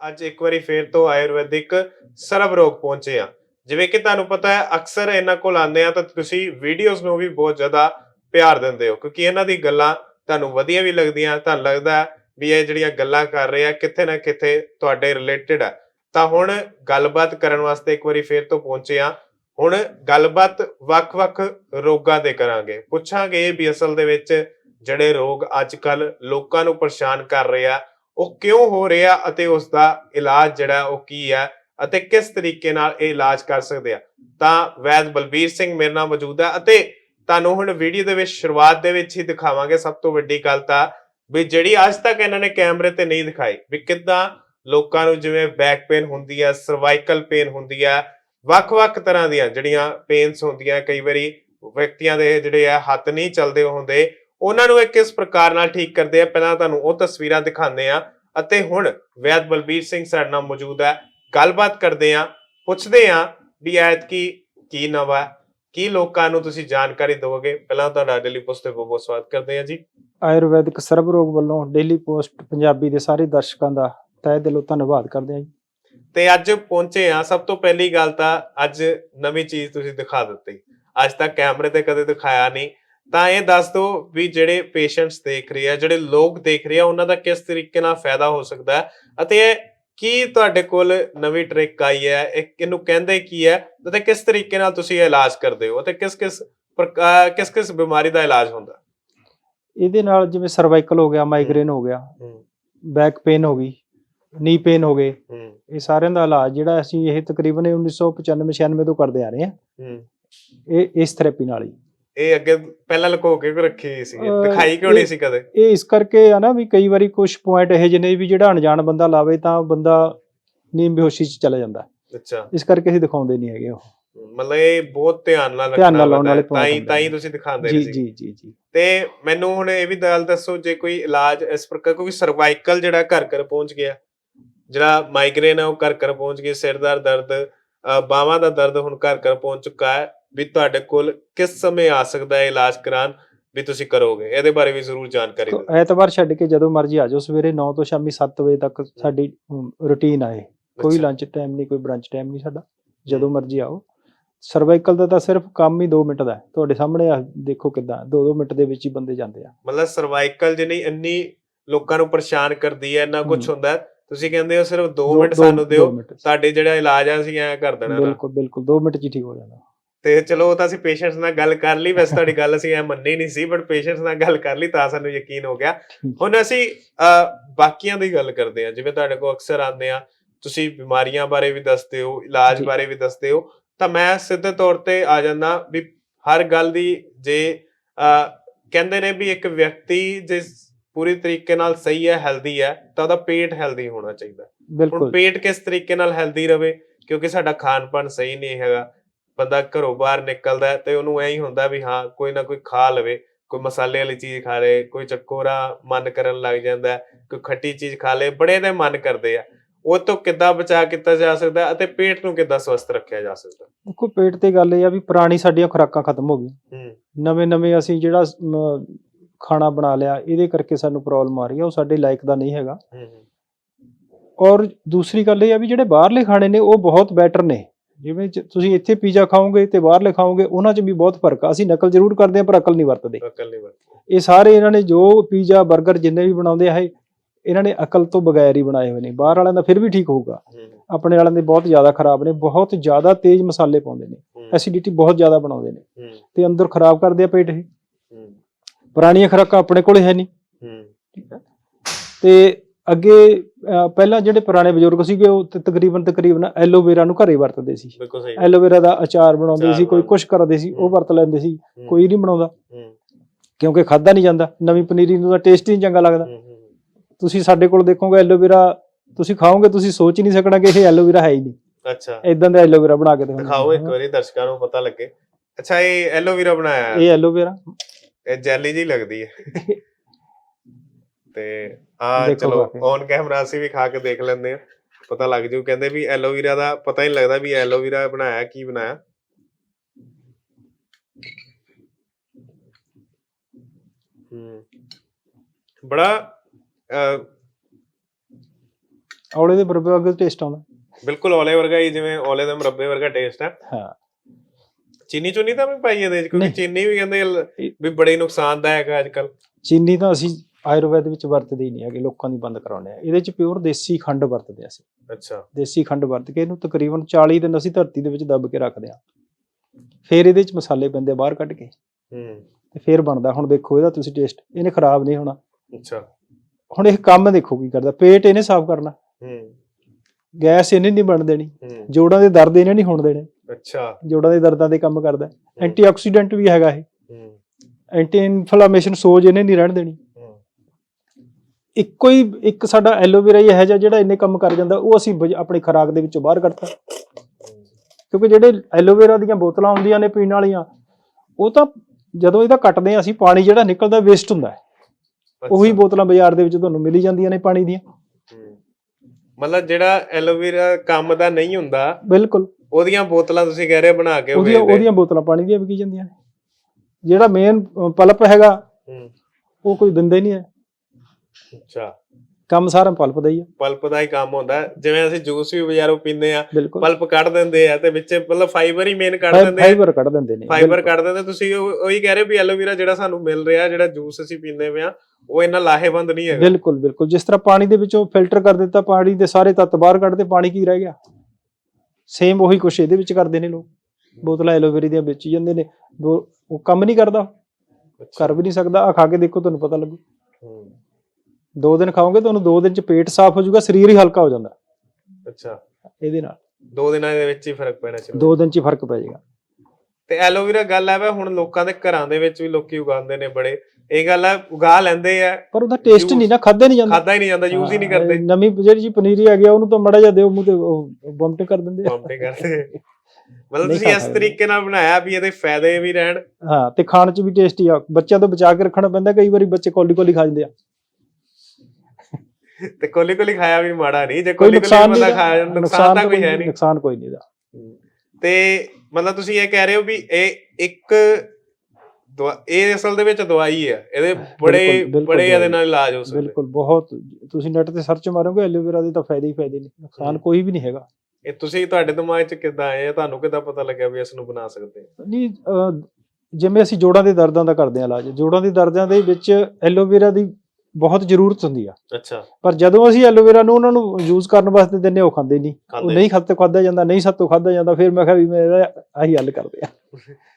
ਅੱਜ ਇੱਕ ਵਾਰੀ ਫੇਰ ਤੋਂ ਆਯੁਰਵੈਦਿਕ ਸਰਬ ਰੋਗ ਪਹੁੰਚੇ ਆ। ਜਿਵੇਂ ਕਿ ਤੁਹਾਨੂੰ ਪਤਾ ਹੈ, ਅਕਸਰ ਇਹਨਾਂ ਕੋਲ ਆਉਂਦੇ ਆ ਤਾਂ ਤੁਸੀਂ ਵੀਡੀਓਜ਼ ਨੂੰ ਵੀ ਬਹੁਤ ਜ਼ਿਆਦਾ ਪਿਆਰ ਦਿੰਦੇ ਹੋ, ਕਿਉਂਕਿ ਇਹਨਾਂ ਦੀ ਗੱਲਾਂ ਤੁਹਾਨੂੰ ਵਧੀਆ ਵੀ ਲੱਗਦੀਆਂ, ਤੁਹਾਨੂੰ ਲੱਗਦਾ ਵੀ ਇਹ ਜਿਹੜੀਆਂ ਗੱਲਾਂ ਕਰ ਰਹੇ ਆ, ਕਿੱਥੇ ਨਾ ਕਿੱਥੇ ਤੁਹਾਡੇ ਰਿਲੇਟਡ ਆ। ਤਾਂ ਹੁਣ ਗੱਲਬਾਤ ਕਰਨ ਵਾਸਤੇ ਇੱਕ ਵਾਰੀ ਫੇਰ ਤੋਂ ਪਹੁੰਚੇ ਆ। ਹੁਣ ਗੱਲਬਾਤ ਵੱਖ-ਵੱਖ ਰੋਗਾਂ ਦੇ ਕਰਾਂਗੇ। ਪੁੱਛਾਂਗੇ ਵੀ ਅਸਲ ਦੇ ਵਿੱਚ ਜਿਹੜੇ ਰੋਗ ਅੱਜ ਕੱਲ ਲੋਕਾਂ ਨੂੰ ਪਰੇਸ਼ਾਨ ਕਰ ਰਹੇ ਆ ਉਹ ਕਿਉਂ ਹੋ ਰਿਹਾ ਅਤੇ ਉਸ ਦਾ ਇਲਾਜ ਜਿਹੜਾ ਉਹ ਕੀ ਹੈ ਅਤੇ ਕਿਸ ਤਰੀਕੇ ਨਾਲ ਇਹ ਇਲਾਜ ਕਰ ਸਕਦੇ ਆ? ਤਾਂ ਵੈਦ ਬਲਬੀਰ ਸਿੰਘ ਮੇਰੇ ਨਾਲ ਮੌਜੂਦ ਹੈ ਅਤੇ ਤੁਹਾਨੂੰ ਹੁਣ ਵੀਡੀਓ ਦੇ ਵਿੱਚ ਸ਼ੁਰੂਆਤ ਦੇ ਵਿੱਚ ਹੀ ਦਿਖਾਵਾਂਗੇ ਸਭ ਤੋਂ ਵੱਡੀ ਗੱਲ ਤਾਂ ਵੀ ਜਿਹੜੀ ਅੱਜ ਤੱਕ ਇਹਨਾਂ ਨੇ ਕੈਮਰੇ ਤੇ ਨਹੀਂ ਦਿਖਾਈ, ਵੀ ਕਿੱਦਾਂ ਲੋਕਾਂ ਨੂੰ ਜਿਵੇਂ ਬੈਕ ਪੇਨ ਹੁੰਦੀ ਹੈ ਸਰਵਾਈਕਲ ਪੇਨ ਹੁੰਦੀ ਹੈ ਵੱਖ-ਵੱਖ ਤਰ੍ਹਾਂ ਦੀਆਂ ਜਿਹੜੀਆਂ ਪੇਨਸ ਹੁੰਦੀਆਂ, ਕਈ ਵਾਰੀ ਵਿਅਕਤੀਆਂ ਦੇ ਜਿਹੜੇ ਆ ਹੱਥ ਨਹੀਂ ਚੱਲਦੇ ਹੁੰਦੇ, ਉਹਨਾਂ ਨੂੰ ਇਹ ਕਿਸ ਪ੍ਰਕਾਰ ਨਾਲ ਠੀਕ ਕਰਦੇ ਆ? ਪਹਿਲਾਂ ਤੁਹਾਨੂੰ ਉਹ ਤਸਵੀਰਾਂ ਦਿਖਾਉਂਦੇ ਆ ਅਤੇ ਹੁਣ ਵੈਦ ਬਲਬੀਰ ਸਿੰਘ ਸਾਡੇ ਨਾਲ ਮੌਜੂਦ ਹੈ। ਗੱਲਬਾਤ ਕਰਦੇ ਆ ਪੁੱਛਦੇ ਆ ਵੀ ਐਤ ਕੀ ਕੀ ਨਵਾਂ ਕੀ ਲੋਕਾਂ ਨੂੰ ਤੁਸੀਂ ਜਾਣਕਾਰੀ ਦਿਓਗੇ ਪਹਿਲਾਂ ਤੁਹਾਡਾ ਡੇਲੀ ਪੋਸਟ ਤੇ ਬਹੁਤ ਸਵਾਗਤ ਕਰਦੇ ਆ ਜੀ। ਆਯੁਰਵੈਦਿਕ ਸਰਬ ਰੋਗ ਵੱਲੋਂ ਡੇਲੀ ਪੋਸਟ ਪੰਜਾਬੀ ਦੇ ਸਾਰੇ ਦਰਸ਼ਕਾਂ ਦਾ ਤਹਿ ਦਿਲੋਂ ਧੰਨਵਾਦ ਕਰਦੇ ਹਾਂ ਜੀ। ਤੇ ਅੱਜ ਪਹੁੰਚੇ ਆ ਸਭ ਤੋਂ ਪਹਿਲੀ ਗੱਲ ਤਾਂ ਅੱਜ ਨਵੀਂ ਚੀਜ਼ ਤੁਸੀਂ ਦਿਖਾ ਦਿੱਤੀ। ਅੱਜ ਤੱਕ ਕੈਮਰੇ ਤੇ ਕਦੇ ਦਿਖਾਇਆ ਨਹੀਂ। ਤਾਂ ਇਹ ਦੱਸ ਦਿਓ ਵੀ ਜਿਹੜੇ ਪੇਸ਼ੈਂਟਸ ਦੇਖ ਰਹੇ ਆ ਜਿਹੜੇ ਲੋਕ ਦੇਖ ਰਹੇ ਆ ਉਹਨਾਂ ਦਾ ਕਿਸ ਤਰੀਕੇ ਨਾਲ ਫਾਇਦਾ ਹੋ ਸਕਦਾ ਹੈ? ਅਤੇ ਇਹ ਕੀ ਤੁਹਾਡੇ ਕੋਲ ਨਵੀਂ ਟ੍ਰਿਕ ਆਈ ਹੈ? ਇਹ ਇਹਨੂੰ ਕਹਿੰਦੇ ਕੀ ਹੈ? ਅਤੇ ਕਿਸ ਤਰੀਕੇ ਨਾਲ ਤੁਸੀਂ ਇਲਾਜ ਕਰਦੇ ਹੋ? ਅਤੇ ਕਿਸ ਕਿਸ ਕਿਸ ਕਿਸ ਬਿਮਾਰੀ ਦਾ ਇਲਾਜ ਹੁੰਦਾ? ਇਹਦੇ ਨਾਲ ਜਿਵੇਂ ਸਰਵਾਈਕਲ ਹੋ ਗਿਆ ਮਾਈਗ੍ਰੇਨ ਹੋ ਗਿਆ ਬੈਕ ਪੇਨ ਹੋ ਗਈ ਨੀ ਪੇਨ ਹੋ ਗਏ ਇਹ ਸਾਰਿਆਂ ਦਾ ਇਲਾਜ ਜਿਹੜਾ ਅਸੀਂ ਇਹ ਤਕਰੀਬਨ 1995 96 ਤੋਂ ਕਰਦੇ ਆ ਰਹੇ ਹੂੰ। ਇਹ ਇਸ ਥੈਰੇਪੀ ਨਾਲ ਹੀ। ਇਹ ਅੱਗੇ ਪਹਿਲਾਂ ਲੁਕੋ ਕੇ ਰੱਖੀ ਹੋਈ ਸੀ ਅਹ, ਦਿਖਾਈ ਕਿਉਂ ਨਹੀਂ ਇਹ- ਸੀ ਕਦੇ? ਇਹ ਇਸ ਕਰਕੇ ਆ ਨਾ ਵੀ ਕਈ ਵਾਰੀ ਕੁਝ ਪੁਆਇੰਟ ਇਹੋ ਜਿਹੇ ਨੇ ਵੀ ਜਿਹੜਾ ਅਣਜਾਣ ਬੰਦਾ ਲਾਵੇ ਤਾਂ ਬੰਦਾ ਨੀਂਦ ਬੇਹੋਸ਼ੀ ਚ ਚਲਾ ਜਾਂਦਾ। ਅੱਛਾ। ਇਸ ਕਰਕੇ ਅਸੀਂ ਦਿਖਾਉਂਦੇ ਨਹੀਂ ਹੈਗੇ ਉਹ। ਮਤਲਬ ਇਹ ਬਹੁਤ ਧਿਆਨ ਨਾਲ ਧਿਆਨ ਰੱਖਣਾ ਨਾਲ ਲਾਉਣ ਪੈਂਦਾ ਵਾਲੇ ਤਾਂ ਹੀ point ਤਾਂ ਹੀ ਹੁੰਦੇ ਤੁਸੀਂ ਦਿਖਾਉਂਦੇ ਜੀ ਨਹੀਂ ਸੀ। ਜੀ ਜੀ ਜੀ। ਤੇ ਮੈਨੂੰ ਹੁਣ ਇਹ ਵੀ ਗੱਲ ਦੱਸੋ ਜੇ ਕੋਈ ਇਲਾਜ ਇਸ ਪ੍ਰਕਾਰ ਕੋਈ ਸਰਵਾਈਕਲ ਜਿਹੜਾ ਘਰ ਘਰ ਪਹੁੰਚ ਗਿਆ ਜਿਹੜਾ ਮਾਈਗ੍ਰੇਨ ਹੈ ਉਹ ਘਰ ਘਰ ਪਹੁੰਚ ਗਿਆ ਸਿਰ ਦਾ ਦਰਦ ਬਾਹਾਂ ਦਾ ਦਰਦ ਹੁਣ ਘਰ ਘਰ ਪਹੁੰਚ ਚੁੱਕਾ ਹੈ ਵੀ ਤੁਹਾਡੇ ਕੋਲ ਕਿਸ ਸਮੇਂ ਆ ਸਕਦਾ ਹੈ ਇਲਾਜ ਕਰਾਉਣ ਵੀ ਤੁਸੀਂ ਕਰੋਗੇ? ਇਹਦੇ ਬਾਰੇ ਵੀ ਜ਼ਰੂਰ ਜਾਣਕਾਰੀ ਦਿਓ। ਐਤਵਾਰ ਛੱਡ ਕੇ ਜਦੋਂ ਮਰਜ਼ੀ ਆ ਜਾਓ ਸਵੇਰੇ 9 ਤੋਂ ਸ਼ਾਮੀ 7 ਵਜੇ ਤੱਕ ਸਾਡੀ ਰੁਟੀਨ ਆਏ ਕੋਈ। ਲੰਚ ਟਾਈਮ ਨਹੀਂ ਕੋਈ ਬ੍ਰੰਚ ਟਾਈਮ ਨਹੀਂ ਸਾਡਾ। ਜਦੋਂ ਮਰਜ਼ੀ ਆਓ। ਸਰਵਾਈਕਲ ਦਾ ਤਾਂ ਸਿਰਫ ਕੰਮ ਹੀ 2 ਮਿੰਟ ਦਾ ਤੁਹਾਡੇ ਸਾਹਮਣੇ ਆ ਦੇਖੋ ਕਿਦਾਂ 2-2 ਮਿੰਟ ਦੇ ਵਿੱਚ ਹੀ ਬੰਦੇ ਜਾਂਦੇ ਆ। ਮਤਲਬ ਸਰਵਾਈਕਲ ਜਿਹਨੀ ਇੰਨੀ ਲੋਕਾਂ ਨੂੰ ਪਰੇਸ਼ਾਨ ਕਰਦੀ ਹੈ ਇੰਨਾ ਕੁਝ। ਹੁੰਦਾ ਤੁਸੀਂ ਕਹਿੰਦੇ ਹੋ ਸਿਰਫ 2 ਦੋ- ਮਿੰਟ ਸਾਨੂੰ ਦਿਓ। ਸਾਡੇ ਜਿਹੜਾ ਇਲਾਜ ਆ ਅਸੀਂ ਐ ਕਰ ਦੇਣਾ ਬਿਲਕੁਲ ਬਿਲਕੁਲ 2 ਮਿੰਟ 'ਚ ਠੀਕ ਹੋ ਜਾਂਦਾ। ਤੇ ਚਲੋ ਉਹ ਤਾਂ ਅਸੀਂ ਪੇਸ਼ੈਂਟਸ ਨਾਲ ਗੱਲ ਕਰ ਲਈ। ਵੈਸੇ ਤੁਹਾਡੀ ਗੱਲ ਅਸੀਂ ਐ ਮੰਨੀ ਨਹੀਂ ਸੀ ਬਟ ਪੇਸ਼ੈਂਟਸ ਨਾਲ ਗੱਲ ਕਰ ਲਈ ਤਾਂ ਸਾਨੂੰ ਯਕੀਨ ਹੋ ਗਿਆ। ਹੁਣ ਅਸੀਂ ਬਾਕੀਆਂ ਦੀ ਗੱਲ ਕਰਦੇ ਹਾਂ। ਜਿਵੇਂ ਤੁਹਾਡੇ ਕੋਲ ਅਕਸਰ ਆਉਂਦੇ ਆ ਤੁਸੀਂ ਬਿਮਾਰੀਆਂ ਬਾਰੇ ਵੀ ਦੱਸਦੇ ਹੋ ਇਲਾਜ। ਬਾਰੇ ਵੀ ਦੱਸਦੇ ਹੋ ਤਾਂ ਮੈਂ ਸਿੱਧੇ ਤੌਰ ਤੇ ਆ ਜਾਂਦਾ ਵੀ ਹਰ ਗੱਲ ਦੀ ਜੇ ਕਹਿੰਦੇ ਨੇ ਵੀ ਇੱਕ ਵਿਅਕਤੀ ਜੇ ਪੂਰੀ ਤਰੀਕੇ ਨਾਲ ਸਹੀ ਹੈ ਹੈਲਦੀ ਹੈ ਤਾਂ ਉਹਦਾ ਪੇਟ ਹੈਲਦੀ ਹੋਣਾ ਚਾਹੀਦਾ। ਹੁਣ ਪੇਟ ਕਿਸ ਤਰੀਕੇ ਨਾਲ ਹੈਲਦੀ ਰਵੇ? ਕਿਉਂਕਿ ਸਾਡਾ ਖਾਣ ਪਾਣ ਸਹੀ ਨਹੀਂ ਹੈਗਾ। ਬੰਦਾ ਘਰੋਂ ਬਾਹਰ ਨਿਕਲਦਾ ਤੇ ਉਹਨੂੰ ਐਂ ਹੀ ਹੁੰਦਾ ਵੀ ਹਾਂ ਕੋਈ ਨਾ ਕੋਈ ਖਾ ਲਵੇ ਕੋਈ ਮਸਾਲੇ ਵਾਲੀ ਚੀਜ਼ ਖਾ ਲੇ ਕੋਈ ਚੱਕੋਰਾ ਮਨ ਕਰਨ ਲੱਗ ਜਾਂਦਾ ਕੋਈ ਖੱਟੀ ਚੀਜ਼ ਖਾ ਲੇ ਬੜੇ ਦੇ ਮਨ ਕਰਦੇ ਆ। ਉਹ ਤੋਂ ਕਿੱਦਾਂ ਬਚਾ ਕੀਤਾ ਜਾ ਸਕਦਾ ਅਤੇ ਪੇਟ ਨੂੰ ਕਿੱਦਾਂ ਸਵਸਥ ਰੱਖਿਆ ਜਾ ਸਕਦਾ? ਦੇਖੋ ਪੇਟ ਤੇ ਗੱਲ ਇਹ ਆ ਵੀ ਪੁਰਾਣੀ ਸਾਡੀਆਂ ਖੁਰਾਕਾਂ ਖਤਮ ਹੋ ਗਈਆਂ। ਹੂੰ। ਨਵੇਂ ਨਵੇਂ ਅਸੀਂ ਜਿਹੜਾ ਖਾਣਾ ਬਣਾ ਲਿਆ ਇਹਦੇ ਕਰਕੇ ਸਾਨੂੰ ਪ੍ਰੋਬਲਮ ਆ ਰਹੀ ਆ ਉਹ ਸਾਡੇ ਲਾਇਕ ਦਾ ਨਹੀਂ ਹੈਗਾ। ਔਰ ਦੂਸਰੀ ਗੱਲ ਇਹ ਆ ਵੀ ਜਿਹੜੇ ਬਾਹਰਲੇ ਖਾਣੇ ਨੇ ਉਹ ਬਹੁਤ ਬੈਟਰ ਨੇ। ਜਿਵੇਂ ਜ- ਤੁਸੀਂ ਇੱਥੇ ਪੀਜ਼ਾ ਖਾਓਗੇ ਤੇ ਬਾਹਰਲੇ ਖਾਓਗੇ ਉਹਨਾਂ 'ਚ ਵੀ ਬਹੁਤ ਫ਼ਰਕ ਆ। ਅਸੀਂ ਨਕਲ ਜ਼ਰੂਰ ਕਰਦੇ ਆ ਪਰ ਅਕਲ ਨਹੀਂ ਵਰਤਦੇ। ਅਕਲ ਨਹੀਂ ਵਰਤੀ ਇਹ ਸਾਰੇ ਇਹਨਾਂ ਨੇ ਜੋ ਪੀਜ਼ਾ 버ਗਰ ਜਿੰਨੇ ਵੀ ਬਣਾਉਂਦੇ ਆ ਇਹ ਇਹਨਾਂ ਨੇ ਅਕਲ ਤੋਂ ਬਗੈਰ ਹੀ ਬਣਾਏ ਹੋਏ ਨੇ। ਬਾਹਰ ਵਾਲਿਆਂ ਦਾ ਫਿਰ ਵੀ ਠੀਕ ਹੋਊਗਾ। ਹੂੰ। ਆਪਣੇ ਵਾਲਿਆਂ ਦੇ ਬਹੁਤ ਜ਼ਿਆਦਾ ਖਰਾਬ ਨੇ ਬਹੁਤ ਜ਼ਿਆਦਾ ਤੇਜ਼ ਮਸਾਲੇ ਪਾਉਂਦੇ ਨੇ। ਹੂੰ, ਐਸਿਡਿਟੀ ਬਹੁਤ ਜ਼ਿਆਦਾ ਬਣਾਉਂਦੇ ਨੇ। ਹੂੰ। ਤੇ ਅੰਦਰ ਖਰਾਬ ਕਰਦੇ ਆ ਪੇਟ ਇਹ। ਹੂੰ। ਪੁਰਾਣੀਆਂ ਖੁਰਾਕਾਂ ਆਪਣੇ ਕੋਲੇ ਹੈ ਨਹੀਂ। ਹੂੰ। ਤੇ ਅੱਗੇ ਪਹਿਲਾਂ ਜਿਹੜੇ ਪੁਰਾਣੇ ਬਜ਼ੁਰਗ ਸੀਗੇ ਉਹ ਤਕਰੀਬਨ ਤਕਰੀਬਨ ਐਲੋਵੇਰਾ ਨੂੰ ਘਰੇ ਵਰਤਦੇ ਸੀ। ਬਿਲਕੁਲ ਸਹੀ। ਐਲੋਵੇਰਾ ਦਾ ਅਚਾਰ ਬਣਾਉਂਦੇ ਸੀ ਕੋਈ। ਕੁਛ ਕਰਦੇ ਸੀ ਉਹ। ਵਰਤ ਲੈਂਦੇ ਸੀ ਕੋਈ ਨਹੀਂ ਬਣਾਉਂਦਾ। ਕਿਉਂਕਿ ਖਾਦਾ ਨਹੀਂ ਜਾਂਦਾ ਨਵੀਂ ਪਨੀਰੀ ਨੂੰ ਤਾਂ ਟੇਸਟ ਹੀ ਨਹੀਂ ਚੰਗਾ ਲੱਗਦਾ। ਤੁਸੀਂ ਸਾਡੇ ਕੋਲ ਦੇਖੋਗੇ ਐਲੋਵੇਰਾ ਤੁਸੀਂ ਖਾਓਗੇ ਤੁਸੀਂ ਸੋਚ ਹੀ ਨਹੀਂ ਸਕਣਾ ਕਿ ਇਹ ਐਲੋਵੇਰਾ ਹੈ ਹੀ ਨਹੀਂ। ਅੱਛਾ। ਇਦਾਂ ਦਾ ਐਲੋਵੇਰਾ ਬਣਾ ਕੇ ਦਿਖਾਓ ਇੱਕ ਵਾਰੀ ਦਰਸ਼ਕਾਂ ਨੂੰ ਪਤਾ ਲੱਗੇ। ਅੱਛਾ ਇਹ ਐਲੋਵੇਰਾ ਬਣਾਇਆ। ਇਹ ਐਲੋਵੇਰਾ ਇਹ ਜੈਲੀ ਜੀ ਲੱਗਦੀ ਹੈ। ਤੇ ਆ ਦੇਖੋ ਚਲੋ ਬਾਕੀ। ਔਨ ਕੈਮਰਾ ਅਸੀਂ ਵੀ ਖਾ ਕੇ ਦੇਖ ਲੈਂਦੇ ਆ ਪਤਾ ਲੱਗ ਜੂ ਕਹਿੰਦੇ ਵੀ ਐਲੋਵੇਰਾ ਦਾ ਪਤਾ ਹੀ ਨਹੀਂ ਲੱਗਦਾ ਵੀ ਐਲੋਵੇਰਾ ਬਣਾਇਆ ਕੀ ਬਣਾਇਆ। ਹੂੰ। ਬੜਾ ਅਹ, ਔਲੇ ਦੇ ਬਰਬਰ ਵਰਗਾ ਟੇਸਟ ਆਉਂਦਾ। ਬਿਲਕੁਲ ਔਲੇ ਵਰਗਾ ਹੀ ਜਿਵੇਂ ਔਲੇ ਦੇ ਮੁਰੱਬੇ ਵਰਗਾ ਟੇਸਟ ਹੈ। ਹਾਂ। ਚੀਨੀ ਚੁਨੀ ਤਾਂ ਵੀ ਪਾਈ ਇਹਦੇ ਚ ਕਿਉਂਕਿ ਨਹੀਂ। ਚੀਨੀ ਵੀ ਕਹਿੰਦੇ ਲ- ਵੀ ਬੜੀ ਨੁਕਸਾਨਦਾਇਕ ਹੈ ਅੱਜਕੱਲ ਚੀਨੀ ਤਾਂ ਅਸੀਂ ਆਯੁਰਵੈਦ ਵਿੱਚ ਵਰਤਦੇ ਹੀ ਨਹੀਂ ਹੈਗੇ ਲੋਕਾਂ ਦੀ ਬੰਦ ਕਰਾਉਂਦੇ ਆ। ਇਹਦੇ ਚ ਪਿਓਰ ਦੇਸੀ ਖੰਡ ਵਰਤਦੇ ਆ ਅਸੀਂ। ਅੱਛਾ। ਦੇਸੀ ਖੰਡ ਵਰਤ ਕੇ ਇਹਨੂੰ ਤਕਰੀਬਨ 40 ਦਿਨ ਅਸੀਂ ਧਰਤੀ ਦੇ ਵਿੱਚ ਦੱਬ ਕੇ ਰੱਖਦੇ ਆ। ਫਿਰ ਇਹਦੇ ਚ ਮਸਾਲੇ ਪੈਂਦੇ ਆ ਬਾਹਰ ਕੱਢ ਕੇ। ਹੂੰ। ਤੇ ਫਿਰ ਬਣਦਾ ਹੁਣ ਦੇਖੋ ਇਹਦਾ ਤੁਸੀਂ ਟੇਸਟ ਇਹਨੇ ਖਰਾਬ ਨਹੀਂ ਹੋਣਾ। ਅੱਛਾ। ਹੁਣ ਇਹ ਕੰਮ ਦੇਖੋ ਕੀ ਕਰਦਾ ਪੇਟ ਇਹਨੇ ਸਾਫ਼ ਕਰਨਾ। ਹੂੰ। ਗੈਸ ਇਹਨੇ ਨਹੀਂ ਬਣ ਦੇਣੀ। ਹੂੰ। ਜੋੜਾਂ ਦੇ ਦਰਦ ਇਹਨੇ ਨਹੀਂ ਹੋਣ ਦੇਣੇ। ਅੱਛਾ। ਜੋੜਾਂ ਦੇ ਦਰਦਾਂ ਦੇ ਕੰਮ ਕਰਦਾ। ਐਂਟੀਆਕਸੀਡੈਂਟ ਵੀ ਹੈਗਾ ਇਹ। ਹੂੰ। ਐਂਟੀ ਇਨਫਲੇਮੇਸ਼ਨ ਸੋਜ ਇਹਨੇ ਨਹੀਂ ਰਹਿਣ ਦੇਣੀ। ਇੱਕੋ ਹੀ ਇੱਕ ਸਾਡਾ ਐਲੋਵੇਰਾ ਹੀ ਹੈ ਜਿਹਾ ਜਿਹੜਾ ਇੰਨੇ ਕੰਮ ਕਰ ਜਾਂਦਾ ਉਹ ਅਸੀਂ ਆਪਣੀ ਖੁਰਾਕ ਦੇ ਵਿੱਚੋਂ ਬਾਹਰ ਕੱਢਤਾ। ਕਿਉਂਕਿ ਜਿਹੜੇ ਐਲੋਵੇਰਾ ਦੀਆਂ ਬੋਤਲਾਂ ਆਉਂਦੀਆਂ ਨੇ ਪੀਣ ਵਾਲੀਆਂ ਉਹ ਤਾਂ ਜਦੋਂ ਇਹਦਾ ਕੱਟਦੇ ਆ ਅਸੀਂ ਪਾਣੀ ਜਿਹੜਾ ਨਿਕਲਦਾ ਵੇਸਟ ਹੁੰਦਾ ਹੈ। ਉਹੀ ਬੋਤਲਾਂ ਬਾਜ਼ਾਰ ਦੇ ਵਿੱਚ ਤੁਹਾਨੂੰ ਮਿਲੀ ਜਾਂਦੀਆਂ ਨੇ ਪਾਣੀ ਦੀਆਂ। ਮਤਲਬ ਜਿਹੜਾ ਐਲੋਵੇਰਾ ਕੰਮ ਦਾ ਨਹੀਂ ਹੁੰਦਾ ਬਿਲਕੁਲ। ਉਹਦੀਆਂ ਬੋਤਲਾਂ ਤੁਸੀਂ ਕਹਿ ਰਹੇ ਬਣਾ ਕੇ ਉਹ ਉਹਦੀਆਂ ਉਹਦੀਆਂ ਬੋਤਲਾਂ ਪਾਣੀ ਦੀਆਂ ਵਿਕੀ ਜਾਂਦੀਆਂ ਨੇ। ਜਿਹੜਾ ਮੇਨ ਪਲਪ ਹੈਗਾ ਉਹ ਕੋਈ ਦਿੰਦਾ ਨਹੀਂ ਹੈ। ਅੱਛਾ। ਕੰਮ ਸਾਰਾ ਪਲਪ ਦਾ ਹੀ ਹੈ ਪਲਪ ਦਾ ਹੀ ਕੰਮ ਹੁੰਦਾ। ਜਿਵੇਂ ਅਸੀਂ ਜੂਸ ਵੀ ਬਾਜ਼ਾਰੋਂ ਪੀਂਦੇ ਆ ਬਿਲਕੁਲ। ਪਲਪ ਕੱਢ ਦਿੰਦੇ ਆ ਤੇ ਵਿੱਚ ਮਤਲਬ ਫਾਈਬਰ ਹੀ ਮੇਨ ਕੱਢ ਦਿੰਦੇ ਆ। ਫਾਈਬਰ ਕੱਢ ਦਿੰਦੇ ਨੇ ਫਾਈਬਰ ਕੱਢ ਦਿੰਦੇ। ਤੁਸੀਂ ਉਹ- ਕਹਿ ਰਹੇ ਵੀ ਐਲੋਵੇਰਾ ਜਿਹੜਾ ਸਾਨੂੰ ਮਿਲ ਰਿਹਾ ਜਿਹੜਾ ਜੂਸ ਅਸੀਂ ਪੀਂਦੇ ਪਏ ਆ ਉਹ ਇੰਨਾ ਲਾਹੇਵੰਦ ਨਹੀਂ ਹੈਗਾ। ਬਿਲਕੁਲ ਬਿਲਕੁਲ। ਜਿਸ ਤਰ੍ਹਾਂ ਪਾਣੀ ਦੇ ਵਿੱਚੋਂ ਫਿਲਟਰ ਕਰ ਦਿੱਤਾ ਪਾਣੀ ਦੇ ਸਾਰੇ ਤੱਤ ਬਾਹਰ ਕੱਢਦੇ ਪਾਣੀ ਕੀ ਰਹਿ ਗਿਆ? ਸੇਮ ਉਹੀ ਕੁਛ ਇਹਦੇ ਵਿੱਚ ਕਰਦੇ ਨੇ ਲੋਕ। ਬੋਤਲਾਂ ਐਲੋਵੇਰਾ ਦੀਆਂ ਵੇਚੀ ਜਾਂਦੇ ਨੇ। ਉਹ ਕੰਮ ਨਹੀਂ ਕਰਦਾ। ਕਰ ਵੀ ਨਹੀਂ ਸਕਦਾ। ਆ ਖਾ ਕੇ ਦੇਖੋ ਤੁਹਾਨੂੰ ਪਤਾ ਲੱਗੂ। ਦੋ ਦਿਨ ਖਾਓਗੇ ਤੁਹਾਨੂੰ ਦੋ ਦਿਨ ਚ ਪੇਟ ਸਾਫ਼ ਹੋ ਜਾਊਗਾ ਸਰੀਰ ਹੀ ਹਲਕਾ ਹੋ ਜਾਂਦਾ। ਅੱਛਾ। ਇਹਦੇ ਨਾਲ। ਦੋ ਦਿਨਾਂ ਦੇ ਵਿੱਚ ਹੀ ਫ਼ਰਕ ਪੈਣਾ ਚਾਹੀਦਾ ਦੋ ਦਿਨ ਚ ਹੀ ਫ਼ਰਕ ਪੈ ਜਾਏਗਾ। ਤੇ ਐਲੋਵੇਰਾ ਗੱਲ ਹੈ ਵਾ ਹੁਣ ਲੋਕਾਂ ਦੇ ਘਰਾਂ ਦੇ ਵਿੱਚ ਵੀ ਲੋਕੀ ਉਗਾਉਂਦੇ ਨੇ ਬੜੇ। ਇਹ ਗੱਲ ਹੈ ਉਗਾ ਲੈਂਦੇ ਆ। ਪਰ ਉਹਦਾ ਟੇਸਟ ਨਹੀਂ ਨਾ ਖਾਦਾ ਨਹੀਂ ਜਾਂਦਾ। ਖਾਦਾ ਹੀ ਨਹੀਂ ਜਾਂਦਾ ਯੂਜ਼ ਹੀ ਨਹੀਂ ਕਰਦੇ। ਨਵੀਂ ਜਿਹੜੀ ਜੀ ਪਨੀਰੀ ਆ ਗਿਆ ਉਹਨੂੰ ਤਾਂ ਮੜਾ ਜਾ ਦਿਓ ਮੂੰਹ ਤੇ ਬੰਮਟੇ ਕਰ ਦਿੰਦੇ ਆ। ਪੰਪੇ ਕਰਦੇ ਮਤਲਬ ਤੁਸੀਂ ਇਸ। ਤਰੀਕੇ ਨਾਲ ਬਣਾਇਆ ਵੀ ਇਹਦੇ ਫਾਇਦੇ ਵੀ ਰਹਿਣ। ਹਾਂ ਤੇ ਖਾਣ ਚ ਵੀ ਟੇਸਟੀ ਆ। ਬੱਚਿਆਂ ਤੋਂ ਬਚਾ ਕੇ ਰੱਖਣਾ ਪੈਂਦਾ ਕਈ ਵਾਰੀ ਬੱਚੇ ਕੋਲੀ ਕੋਲੀ ਖਾ ਜਾਂਦੇ ਆ। ਤੇ ਕੋਲੀ ਕੋਲੀ ਖਾਇਆ ਵੀ ਮਾੜਾ ਨਹੀਂ ਜੇ ਕੋਲੀ ਕੋਲੀ ਬੰਦਾ ਖਾਇਆ ਨੁਕਸਾਨ ਤਾਂ ਕੋਈ ਹੈ ਨਹੀਂ ਨੁਕਸਾਨ ਕੋਈ ਨਹੀਂ ਦਾ ਤੇ ਮਤਲਬ ਤੁਸੀਂ ਇਹ ਕਹਿ ਰਹੇ ਹੋ ਵੀ ਇਹ ਇੱਕ ਇਹ ਅਸਲ ਦੇ ਵਿੱਚ ਦਵਾਈ ਹੈ ਇਹਦੇ ਬੜੇ ਬੜੇ ਇਹਦੇ। ਨਾਲ ਇਲਾਜ ਹੋ ਸਕਦੇ ਬਿਲਕੁਲ ਬਹੁਤ ਤੁਸੀਂ ਨੈਟ ਤੇ ਸਰਚ ਮਾਰੋਗੇ ਐਲੋਵੇਰਾ ਦੇ ਤਾਂ ਫਾਇਦੇ ਹੀ ਫਾਇਦੇ ਨੇ ਨੁਕਸਾਨ। ਕੋਈ ਵੀ ਨਹੀਂ ਹੈਗਾ ਇਹ ਤੁਸੀਂ ਤੁਹਾਡੇ ਦਿਮਾਗ 'ਚ ਕਿੱਦਾਂ ਆਏ ਆ ਤੁਹਾਨੂੰ ਕਿੱਦਾਂ ਪਤਾ ਲੱਗਿਆ ਵੀ ਇਸ ਨੂੰ ਬਣਾ ਸਕਦੇ ਹਾਂ? ਨਹੀਂ ਜਿਵੇਂ ਅਸੀਂ ਜੋੜਾਂ ਦੇ ਦਰਦਾਂ ਦਾ ਕਰਦੇ ਹਾਂ ਇਲਾਜ ਜੋੜਾਂ ਦੇ ਦਰਦਾਂ ਦੇ ਵਿੱਚ ਐਲੋਵੇਰਾ ਦੀ ਬਹੁਤ ਜ਼ਰੂਰਤ ਹੁੰਦੀ ਆ। ਅੱਛਾ। ਪਰ ਜਦੋਂ ਅਸੀਂ ਐਲੋਵੇਰਾ ਨੂੰ ਉਹਨਾਂ ਨੂੰ ਯੂਜ਼ ਕਰਨ ਵਾਸਤੇ ਦਿੰਨੇ ਉਹ ਖਾਂਦੇ ਨਹੀਂ। ਉਹ ਨਹੀਂ ਖਾਤੇ ਖਾਦਾ ਜਾਂਦਾ ਨਹੀਂ ਸਾਤੋਂ ਖਾਦਾ ਜਾਂਦਾ ਫਿਰ ਮੈਂ ਕਿਹਾ ਵੀ ਮੈਂ ਇਹਦਾ ਆਹੀ ਹੱਲ ਕਰਦੇ ਆ।